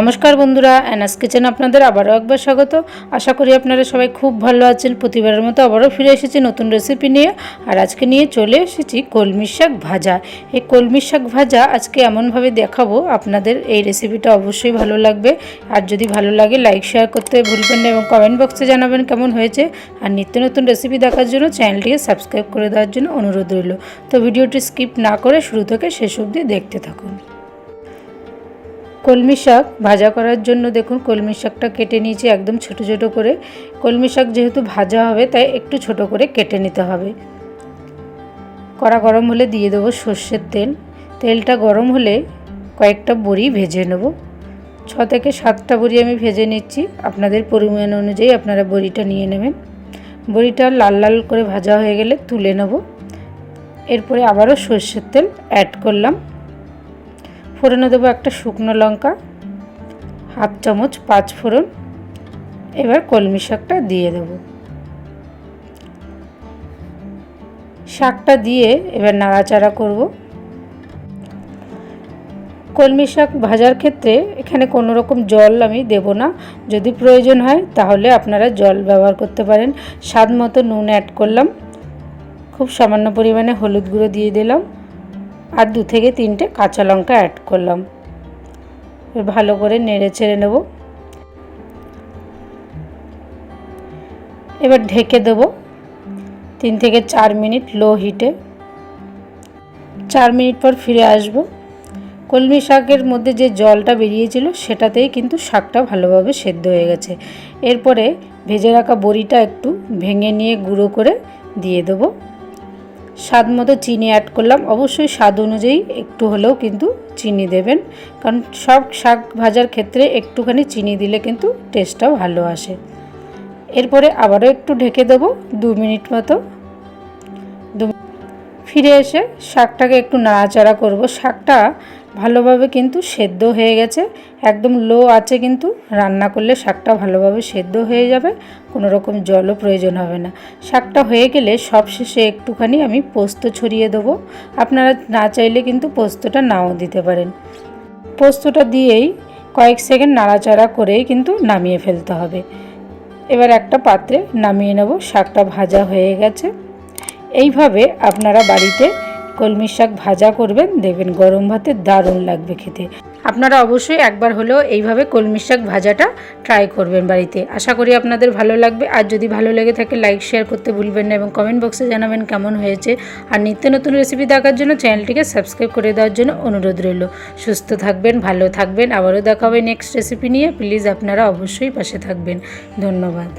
নমস্কার বন্ধুরা অ্যানাস কিচেন আপনাদের আবারও একবার স্বাগত। আশা করি আপনারা সবাই খুব ভালো আছেন। প্রতিবারের মতো আবারও ফিরে এসেছি নতুন রেসিপি নিয়ে। আর আজকে নিয়ে চলে এসেছি কলমি শাক ভাজা। এই কলমি শাক ভাজা আজকে এমনভাবে দেখাবো, আপনাদের এই রেসিপিটা অবশ্যই ভালো লাগবে। আর যদি ভালো লাগে লাইক শেয়ার করতে ভুলবেন না এবং কমেন্ট বক্সে জানাবেন কেমন হয়েছে। আর নিত্য নতুন রেসিপি দেখার জন্য চ্যানেলটিকে সাবস্ক্রাইব করে দেওয়ার জন্য অনুরোধ রইল। তো ভিডিওটি স্কিপ না করে শুরু থেকে শেষ অবধি দেখতে থাকুন। কলমি শাক ভাজা করার জন্য দেখুন কলমি শাকটা কেটে নিয়েছি একদম ছোট ছোট করে। কলমি শাক যেহেতু ভাজা হবে, তাই একটু ছোট করে কেটে নিতে হবে। কড়া গরম হলে দিয়ে দেবো সর্ষের তেল। তেলটা গরম হলে কয়েকটা বড়ি ভেজে নেব। ছ থেকে সাতটা বড়ি আমি ভেজে নিচ্ছি। আপনাদের পরিমাণ অনুযায়ী আপনারা বড়িটা নিয়ে নেবেন। বড়িটা লাল লাল করে ভাজা হয়ে গেলে তুলে নেব। এরপরে আবারও সর্ষের তেল অ্যাড করলাম। ফোড়নে দেবো একটা শুকনো লঙ্কা, হাফ চামচ পাঁচ ফোড়ন, এবার কলমি শাকটা দিয়ে দেব। শাকটা দিয়ে এবার নাড়াচাড়া করব। কলমি শাক ভাজার ক্ষেত্রে এখানে কোনো রকম জল আমি দেব না। যদি প্রয়োজন হয় তাহলে আপনারা জল ব্যবহার করতে পারেন। স্বাদ মতো নুন অ্যাড করলাম। খুব সামান্য পরিমাণে হলুদ গুঁড়ো দিয়ে দিলাম। আর দু থেকে তিনটে কাঁচা লঙ্কা অ্যাড করলাম। ভালো করে নেড়ে ছেড়ে নেব। এবার ঢেকে দেব তিন থেকে চার মিনিট লো হিটে চার মিনিট পর ফিরে আসব। কলমি শাকের মধ্যে যে জলটা বেরিয়েছিল সেটাতেই কিন্তু শাকটা ভালোভাবে সেদ্ধ হয়ে গেছে। এরপরে ভেজে রাখা বড়িটা একটু ভেঙে নিয়ে গুঁড়ো করে দিয়ে দেবো। স্বাদ মতো চিনি অ্যাড করলাম। অবশ্যই স্বাদ অনুযায়ী একটু হলেও কিন্তু চিনি দেবেন। কারণ সব শাক ভাজার ক্ষেত্রে একটুখানি চিনি দিলে কিন্তু টেস্টটা ভালো আসে। এরপরে আবারও একটু ঢেকে দেবো দু মিনিট মতো। দু ফিরে এসে শাকটাকে একটু নাড়াচাড়া করব। শাকটা ভালোভাবে কিন্তু সেদ্ধ হয়ে গেছে। একদম লো আছে কিন্তু রান্না করলে শাকটা ভালোভাবে সেদ্ধ হয়ে যাবে, কোনো রকম জলও প্রয়োজন হবে না। শাকটা হয়ে গেলে সব শেষে একটুখানি আমি পোস্ত ছড়িয়ে দেবো। আপনারা না চাইলে কিন্তু পোস্তটা নাও দিতে পারেন। পোস্তটা দিয়েই কয়েক সেকেন্ড নাড়াচাড়া করেই কিন্তু নামিয়ে ফেলতে হবে। এবার একটা পাত্রে নামিয়ে নেব, শাকটা ভাজা হয়ে গেছে। এইভাবে আপনারা বাড়িতে কলমি শাক ভাজা করবেন, দেখবেন গরম ভাতে দারুণ লাগবে খেতে। আপনারা অবশ্যই একবার হলেও এইভাবে কলমি শাক ভাজাটা ট্রাই করবেন বাড়িতে। আশা করি আপনাদের ভালো লাগবে। আর যদি ভালো লেগে থাকে লাইক শেয়ার করতে ভুলবেন না এবং কমেন্ট বক্সে জানাবেন কেমন হয়েছে। আর নিত্য নতুন রেসিপি দেখার জন্য চ্যানেলটিকে সাবস্ক্রাইব করে দেওয়ার জন্য অনুরোধ রইল। সুস্থ থাকবেন, ভালো থাকবেন। আবারও দেখা হবে নেক্সট রেসিপি নিয়ে। প্লিজ আপনারা অবশ্যই পাশে থাকবেন। ধন্যবাদ।